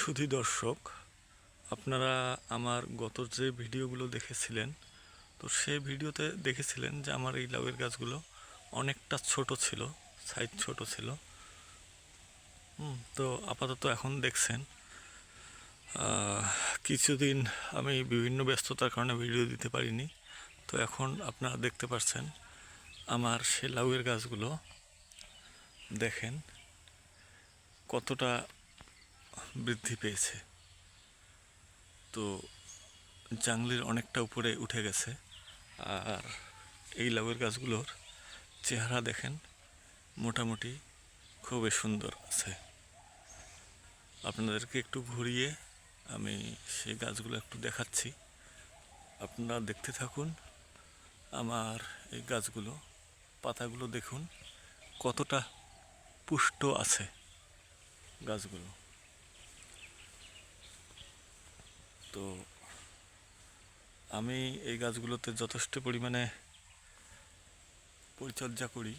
সুধী দর্শক, আপনারা আমার গত যে ভিডিওগুলো দেখেছিলেন, তো সেই ভিডিওতে দেখেছিলেন যে আমার এই লাউয়ের গাছগুলো অনেকটা ছোট ছিল সাইজ ছোট ছিল। তো আপাতত এখন দেখছেন। কিছুদিন আমি বিভিন্ন ব্যস্ততার কারণে ভিডিও দিতে পারিনি, তো এখন আপনারা দেখতে পাচ্ছেন আমার সে লাউয়ের গাছগুলো। দেখেন কতটা বৃদ্ধি পেয়েছে। তো জাংলির অনেকটা উপরে উঠে গেছে। আর এই লাউয়ের গাছগুলোর চেহারা দেখেন মোটামুটি খুবই সুন্দর আছে। আপনাদেরকে একটু ঘুরিয়ে আমি সেই গাছগুলো একটু দেখাচ্ছি। আপনারা দেখতে থাকুন, আমার এই গাছগুলো, পাতাগুলো দেখুন কতটা পুষ্ট আছে গাছগুলো। তো আমি এই গাছগুলোতে যথেষ্ট পরিমাণে পরিচর্যা করি।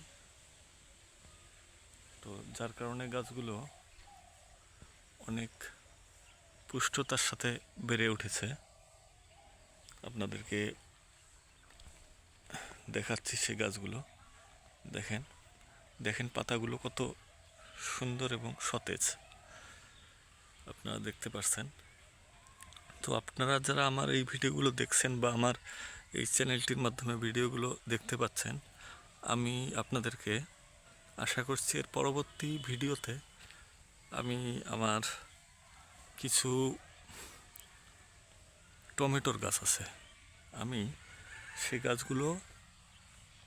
তো যার কারণে গাছগুলো অনেক পুষ্টতার সাথে বেড়ে উঠেছে। আপনাদেরকে দেখাচ্ছি সেই গাছগুলো। দেখেন দেখেন পাতাগুলো কত সুন্দর এবং সতেজ। আপনারা দেখতে পাচ্ছেন তো আপনারা যারা আমার এই ভিডিওগুলো দেখছেন বা আমার এই চ্যানেলটির মাধ্যমে ভিডিওগুলো দেখতে পাচ্ছেন, আমি আপনাদেরকে আশা করছি এর পরবর্তী ভিডিওতে আমি আমার কিছু টমেটোর গাছ আছে, আমি সেই গাছগুলো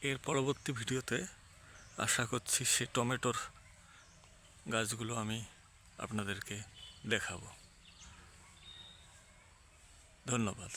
এর পরবর্তী ভিডিওতে আশা করছি সে টমেটোর গাছগুলো আমি আপনাদেরকে দেখাবো। ধন্যবাদ।